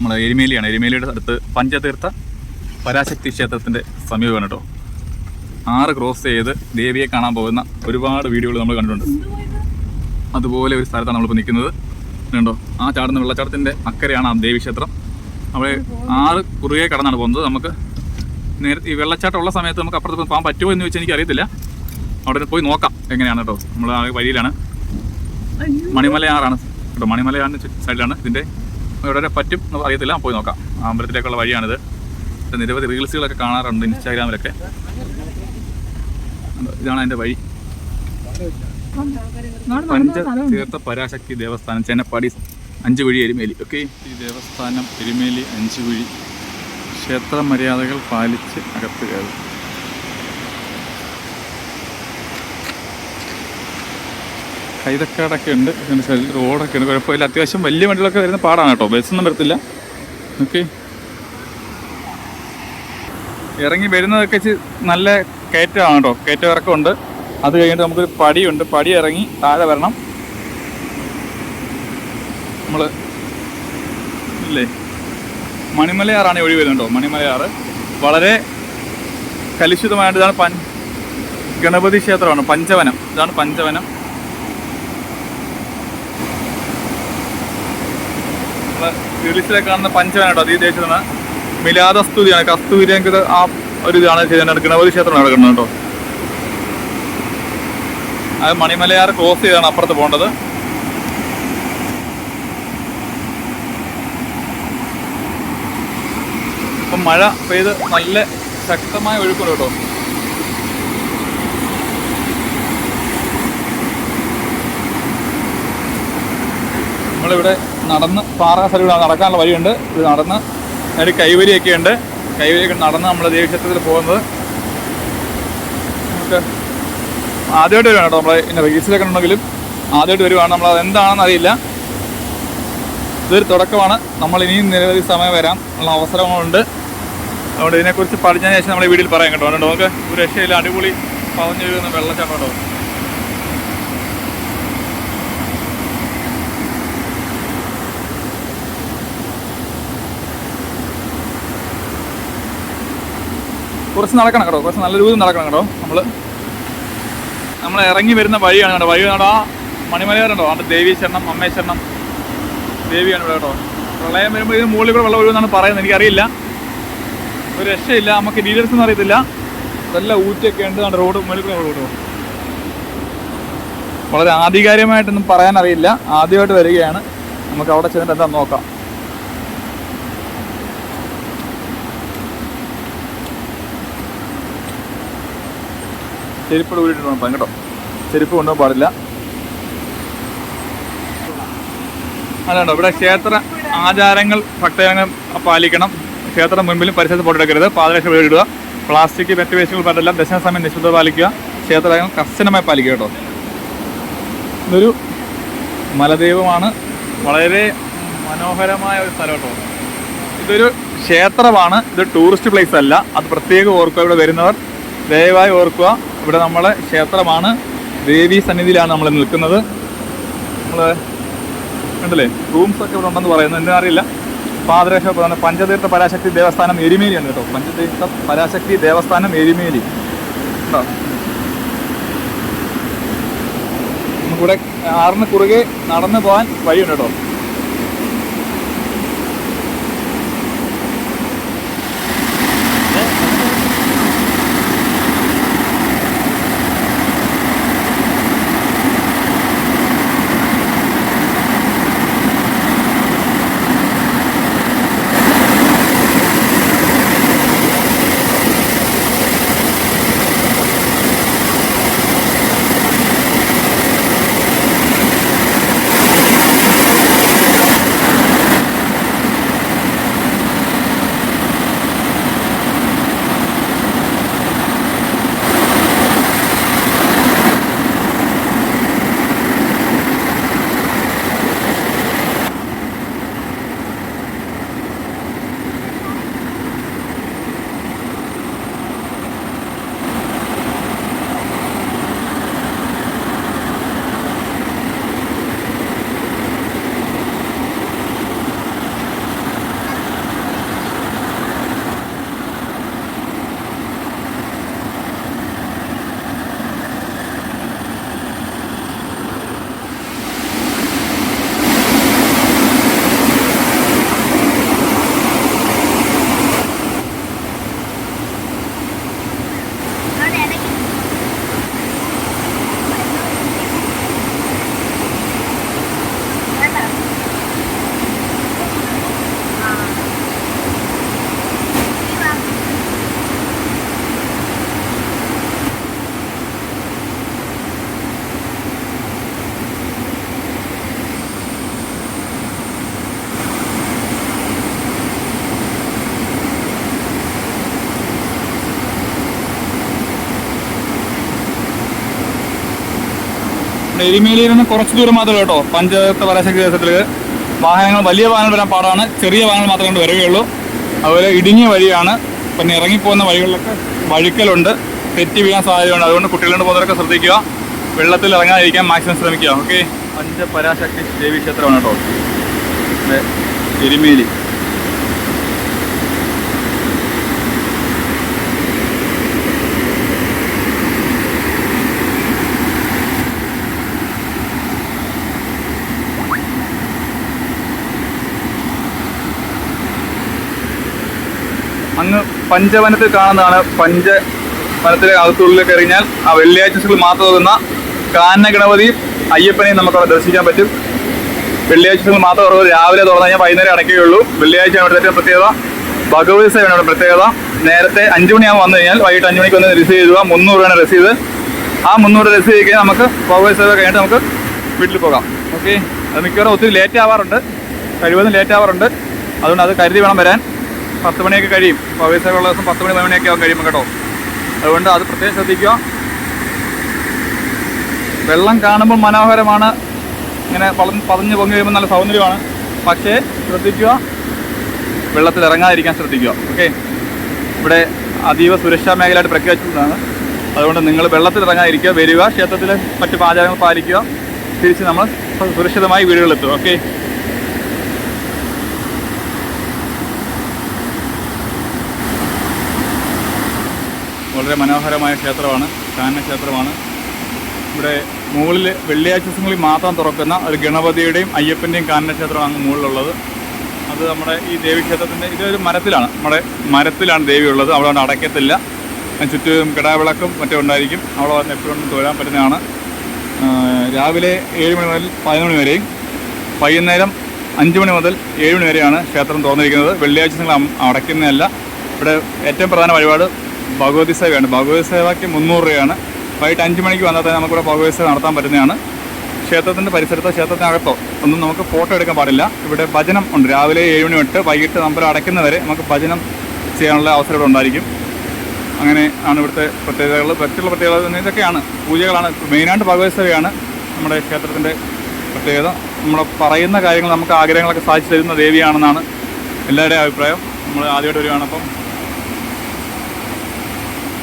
നമ്മളെ എരുമേലിയാണ്. എരുമേലിയുടെ അടുത്ത് പഞ്ചതീർത്ഥ പരാശക്തി ക്ഷേത്രത്തിന്റെ സമീപമാണ് കേട്ടോ. ആറ് ക്രോസ് ചെയ്ത് ദേവിയെ കാണാൻ പോകുന്ന ഒരുപാട് വീഡിയോകൾ നമ്മൾ കണ്ടിട്ടുണ്ട്. അതുപോലെ ഒരു സ്ഥലത്താണ് നമ്മളിപ്പോൾ നിൽക്കുന്നത്. കണ്ടോ? ആ ചാടുന്ന വെള്ളച്ചാട്ടത്തിന്റെ അക്കരയാണ് ആ ദേവി ക്ഷേത്രം. അവിടെ ആറ് കുറുകെ കടന്നാണ് പോകുന്നത്. നമുക്ക് നേരത്തെ ഈ വെള്ളച്ചാട്ടം ഉള്ള സമയത്ത് നമുക്ക് അപ്പുറത്ത് പോകാൻ പറ്റുമോ എന്ന് ചോദിച്ചാൽ എനിക്കറിയത്തില്ല. അവിടെ പോയി നോക്കാം എങ്ങനെയാണ് കേട്ടോ. നമ്മൾ ആ വഴിയിലാണ്. മണിമലയാറാണ്. കേട്ടോ മണിമലയാറിന്റെ സൈഡിലാണ് ഇതിന്റെ എവിടെ വരെ പറ്റും എന്ന് അറിയത്തില്ല. പോയി നോക്കാം. അമ്പലത്തിലേക്കുള്ള വഴിയാണിത്. നിരവധി റീൽസുകളൊക്കെ കാണാറുണ്ട് ഇൻസ്റ്റാഗ്രാമിലൊക്കെ. ഇതാണ് അതിന്റെ വഴി. പഞ്ചതീർത്ഥ പരാശക്തി ദേവസ്ഥാനം ചെന്നപ്പാടി അഞ്ച് വഴി എരുമേലി. ഓക്കെ. ഈ ദേവസ്ഥാനം എരുമേലി അഞ്ച് വഴി ക്ഷേത്ര മര്യാദകൾ പാലിച്ച് അകത്ത് കയറും കൈതക്കാടൊക്കെ ഉണ്ട്. സൈഡിൽ റോഡൊക്കെ ഉണ്ട്. കുഴപ്പമില്ല. അത്യാവശ്യം വലിയ വണ്ടികളൊക്കെ വരുന്ന പാടാണ് കേട്ടോ. ബസ്സൊന്നും വരത്തില്ല. ഓക്കെ. ഇറങ്ങി വരുന്നതൊക്കെ നല്ല കയറ്റമാണ് കേട്ടോ. കയറ്റം ഇറക്കമുണ്ട് അത് കഴിഞ്ഞിട്ട് നമുക്കൊരു പടിയുണ്ട്. പടി ഇറങ്ങി താഴെ വരണം. നമ്മൾ ഇല്ലേ? മണിമലയാറാണ് ഒഴി വരുന്നുണ്ടോ മണിമലയാറ്. വളരെ കലുഷിതമായിട്ട് ഇതാണ് പൻ ഗണപതി ക്ഷേത്രമാണ്. പഞ്ചവനം. ഇതാണ് പഞ്ചവനം നമ്മൾ റിലീസിലൊക്കെ കാണുന്ന പഞ്ചവനം കേട്ടോ അത് ഈ ദേശത്താണ് മിലാദസ്തുതിയാണ് കസ്തൂരി എനിക്ക് ആ ഒരു ഇതാണ് ചെയ്തത്. ഗണപതി ക്ഷേത്രമാണ് കിടക്കുന്നത് കേട്ടോ. അത് മണിമലയാർ ക്രോസ് ചെയ്താണ് അപ്പുറത്ത് പോകേണ്ടത്. ഇപ്പം മഴ പെയ്ത് നല്ല ശക്തമായ ഒഴുക്കുണ്ട് കേട്ടോ. നമ്മളിവിടെ നടന്ന് പാറ സ്ഥലം നടക്കാനുള്ള വഴിയുണ്ട്. ഇത് നടന്ന് അതിൽ കൈവരിയൊക്കെ ഉണ്ട്. കൈവരിയൊക്കെ നടന്ന് നമ്മൾ ദേവീക്ഷേത്രത്തിൽ പോകുന്നത്. നമുക്ക് ആദ്യമായിട്ട് വരുവാണ് കേട്ടോ നമ്മളെ ഇന്ന റീൽസിലൊക്കെ ഉണ്ടെങ്കിലും ആദ്യമായിട്ട് വരുവാണ്. നമ്മൾ അതെന്താണെന്ന് അറിയില്ല. ഇതൊരു തുടക്കമാണ്. നമ്മൾ ഇനിയും നിരവധി സമയം വരാം. ഉള്ള അവസരങ്ങളുണ്ട്. അതുകൊണ്ട് ഇതിനെക്കുറിച്ച് പഠിച്ചതിന് ശേഷം നമ്മൾ വീട്ടിൽ പറയാം കേട്ടോ. അതുകൊണ്ട് നമുക്ക് ഒരു രക്ഷയില്ല. അടിപൊളി പറഞ്ഞു വരുന്ന വെള്ളച്ചാട്ടം കേട്ടോ കുറച്ച് നടക്കണം കേട്ടോ. കുറച്ച് നല്ല രൂപം നടക്കണം കേട്ടോ നമ്മൾ നമ്മൾ ഇറങ്ങി വരുന്ന വഴിയാണ് കേട്ടോ. വഴി കേട്ടോ ആ മണിമലയാറുണ്ടോ? അവിടെ ദേവീ ശരണം അമ്മേ ശരണം. ദേവിയാണ് ഇവിടെ കേട്ടോ. പ്രളയം വരുമ്പോൾ ഇതിന് മുകളിൽ കൂടെ വെള്ളം ഒഴുകുന്നാണ് പറയുന്നത്. എനിക്കറിയില്ല. ഒരു രക്ഷയില്ല. നമുക്ക് ഡീറ്റെയിൽസ് ഒന്നും അറിയത്തില്ല. നല്ല ഊറ്റൊക്കെ ഉണ്ട്. നമ്മുടെ റോഡ് മുകളിൽ കൂടെ റോഡ് വളരെ ആധികാരികമായിട്ടൊന്നും പറയാനറിയില്ല. ആദ്യമായിട്ട് വരികയാണ്. നമുക്ക് അവിടെ ചെന്നിട്ട് എന്താ നോക്കാം. ചെരുപ്പ് ഊരിട്ട് വേണം കേട്ടോ. ചെരുപ്പ് കൊണ്ടുപോകാൻ പാടില്ല. അതുണ്ടോ ഇവിടെ ക്ഷേത്ര ആചാരങ്ങൾ ഭക്തജനങ്ങൾ പാലിക്കണം. ക്ഷേത്രം മുൻപിലും പരിസരത്ത് പൊട്ടെടുക്കരുത് പാദരക്ഷ ഇടുക. പ്ലാസ്റ്റിക് മറ്റ് വേസ്റ്റുകൾ പാടില്ല. ദശന സമയം നിശ്ചിത പാലിക്കുക. ക്ഷേത്രങ്ങൾ കർശനമായി പാലിക്കുക കേട്ടോ. ഇതൊരു മലദൈവമാണ്. വളരെ മനോഹരമായ ഒരു സ്ഥലം കേട്ടോ. ഇതൊരു ക്ഷേത്രമാണ്. ഇത് ടൂറിസ്റ്റ് പ്ലേസ് അല്ല. അത് പ്രത്യേകം ഓർക്കുക. ഇവിടെ വരുന്നവർ ദയവായി ഓർക്കുക. ഇവിടെ നമ്മളെ ക്ഷേത്രമാണ്. ദേവി സന്നിധിയിലാണ് നമ്മൾ നിൽക്കുന്നത്. നമ്മൾ കണ്ടില്ലേ? റൂംസ് ഒക്കെ ഇവിടെ ഉണ്ടെന്ന് പറയുന്നു എന്നെ അറിയില്ല. പ്രധാന പഞ്ചതീർത്ഥ പരാശക്തി ദേവസ്ഥാനം എരിമേലി ആണ് കേട്ടോ. പഞ്ചതീർത്ഥ പരാശക്തി ദേവസ്ഥാനം എരിമേലി. കേട്ടോ നമുക്കിവിടെ ആറിന് കുറുകെ നടന്നു പോകാൻ വഴിയുണ്ട് കേട്ടോ. എരുമേലിയിൽ നിന്ന് കുറച്ച് ദൂരം മാത്രമേ കേട്ടോ. പഞ്ചായത്ത് പരാശക്തി ദേശത്തിൽ വാഹനങ്ങൾ വലിയ വാഹനങ്ങൾ വരാൻ പാടാണ്. ചെറിയ വാഹനങ്ങൾ മാത്രമേ കൊണ്ട് വരികയുള്ളൂ. അതുപോലെ ഇടുങ്ങിയ വഴിയാണ്. പിന്നെ ഇറങ്ങിപ്പോകുന്ന വഴികളിലൊക്കെ വഴുക്കലുണ്ട്. തെറ്റി വീഴാൻ സാധ്യതയുണ്ട്. അതുകൊണ്ട് കുട്ടികളുടെ പോകുന്നവരൊക്കെ ശ്രദ്ധിക്കുക. വെള്ളത്തിൽ ഇറങ്ങാതിരിക്കാൻ മാക്സിമം ശ്രമിക്കുക. ഓക്കെ പഞ്ച പരാശക്തി ദേവി ക്ഷേത്രമാണ് കേട്ടോ. എരുമേലി അങ്ങ് പഞ്ചവനത്തിൽ കാണുന്നതാണ് പഞ്ച വനത്തിലെ അകത്തുള്ളിൽ കഴിഞ്ഞാൽ ആ വെള്ളിയാഴ്ച ദിവസങ്ങളിൽ മാത്രം തുറന്ന കാന ഗണപതിയും അയ്യപ്പനെയും നമുക്ക് അവിടെ ദർശിക്കാൻ പറ്റും. വെള്ളിയാഴ്ച ദിവസങ്ങൾ മാത്രം തുറന്നത് രാവിലെ തുറന്നു കഴിഞ്ഞാൽ വൈകുന്നേരം അടയ്ക്കുകയുള്ളൂ വെള്ളിയാഴ്ച ഇവിടുത്തെ പ്രത്യേകത? ഭഗവതി സേവനയുടെ പ്രത്യേകത. നേരത്തെ അഞ്ച് മണിയാകുമ്പോൾ വന്നു കഴിഞ്ഞാൽ വൈകിട്ട് അഞ്ചു മണിക്ക് വന്ന് രസീത് എഴുതുക മുന്നൂറ് രൂപയാണ് രസീത് ആ മുന്നൂറ് രസീത് കഴിഞ്ഞാൽ നമുക്ക് ഭഗവതി സേവ കഴിഞ്ഞിട്ട് നമുക്ക് വീട്ടിൽ പോകാം. ഓക്കെ അത് മിക്കവാറും ഒത്തിരി ലേറ്റ് ആവാറുണ്ട്. കഴിവതും ലേറ്റ് ആവാറുണ്ട്. അതുകൊണ്ട് അത് കരുതി വേണം വരാൻ. പത്ത് മണിയൊക്കെ കഴിയും. പവേഴ്സ് ഉള്ള ദിവസം പത്ത് മണി പതിമണിയൊക്കെ മണിയൊക്കെ ആവും കഴിയുമ്പോൾ കേട്ടോ. അതുകൊണ്ട് അത് പ്രത്യേകം ശ്രദ്ധിക്കുക. വെള്ളം കാണുമ്പോൾ മനോഹരമാണ്. ഇങ്ങനെ പള- പതഞ്ഞ് പൊങ്ങി വരുമ്പോൾ നല്ല സൗന്ദര്യമാണ്. പക്ഷേ ശ്രദ്ധിക്കുക. വെള്ളത്തിൽ ഇറങ്ങാതിരിക്കാൻ ശ്രദ്ധിക്കുക. ഓക്കെ? ഇവിടെ അതീവ സുരക്ഷാ മേഖലയായിട്ട് പ്രഖ്യാപിച്ചിട്ടുള്ളതാണ്. അതുകൊണ്ട് നിങ്ങൾ വെള്ളത്തിൽ ഇറങ്ങാതിരിക്കുക. വരിക ക്ഷേത്രത്തിലെ മറ്റ് പാചകങ്ങൾ പാലിക്കുക. തിരിച്ച് നമ്മൾ സുരക്ഷിതമായി വീടുകളിലെത്തുക ഓക്കെ? വളരെ മനോഹരമായ ക്ഷേത്രമാണ് കാന ക്ഷേത്രമാണ് ഇവിടെ മുകളിൽ വെള്ളിയാഴ്ച ദിവസങ്ങളിൽ മാത്രം തുറക്കുന്ന ഒരു ഗണപതിയുടെയും അയ്യപ്പന്റെയും കാനന ക്ഷേത്രമാണ് മുകളിലുള്ളത്. അത് നമ്മുടെ ഈ ദേവീക്ഷേത്രത്തിന്റെ ഇതൊരു മരത്തിലാണ്. നമ്മുടെ മരത്തിലാണ് ദേവി ഉള്ളത്. അവിടെ അടയ്ക്കത്തില്ല. ചുറ്റും കിടാവിളക്കും മറ്റും ഉണ്ടായിരിക്കും. അവിടെ വന്ന് എപ്പോഴും തൊഴാൻ പറ്റുന്നതാണ്. രാവിലെ ഏഴ് മണി മുതൽ പതിനൊന്ന് മണി വരെയും വൈകുന്നേരം അഞ്ച് മണി മുതൽ ഏഴ് മണി വരെയാണ് ക്ഷേത്രം തുറന്നിരിക്കുന്നത്. വെള്ളിയാഴ്ച നിങ്ങൾ അടയ്ക്കുന്നതല്ല. ഇവിടെ ഏറ്റവും പ്രധാന വഴിപാട് ഭഗവതി സേവയാണ്. ഭഗവതി സേവയ്ക്ക് മുന്നൂറ് രൂപയാണ്. വൈകിട്ട് അഞ്ച് മണിക്ക് വന്നാൽ തന്നെ നമുക്കിവിടെ ഭഗവതി സേവ നടത്താൻ പറ്റുന്നതാണ്. ക്ഷേത്രത്തിന്റെ പരിസരത്തോ ക്ഷേത്രത്തിനകത്തോ ഒന്നും നമുക്ക് ഫോട്ടോ എടുക്കാൻ പാടില്ല. ഇവിടെ ഭജനം ഉണ്ട്. രാവിലെ ഏഴ് മണി തൊട്ട് വൈകിട്ട് നമ്പർ അടയ്ക്കുന്നവരെ നമുക്ക് ഭജനം ചെയ്യാനുള്ള അവസരം ഇവിടെ ഉണ്ടായിരിക്കും. അങ്ങനെ ആണ് ഇവിടുത്തെ പ്രത്യേകതകൾ. മറ്റുള്ള പ്രത്യേകത ഇതൊക്കെയാണ്. പൂജകളാണ്. മെയിനായിട്ട് ഭഗവത് സേവയാണ് നമ്മുടെ ക്ഷേത്രത്തിന്റെ പ്രത്യേകത. നമ്മൾ പറയുന്ന കാര്യങ്ങൾ നമുക്ക് ആഗ്രഹങ്ങളൊക്കെ സാധിച്ചു തരുന്ന ദേവിയാണെന്നാണ് എല്ലാവരുടെയും അഭിപ്രായം. നമ്മൾ ആദ്യമായിട്ട് വരികയാണ് അപ്പം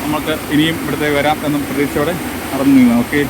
നമുക്ക് ഇനിയും ഇവിടത്തേക്ക് വരാം എന്നും പ്രതീക്ഷയോടെ നടന്നു നീങ്ങാം ഓക്കെ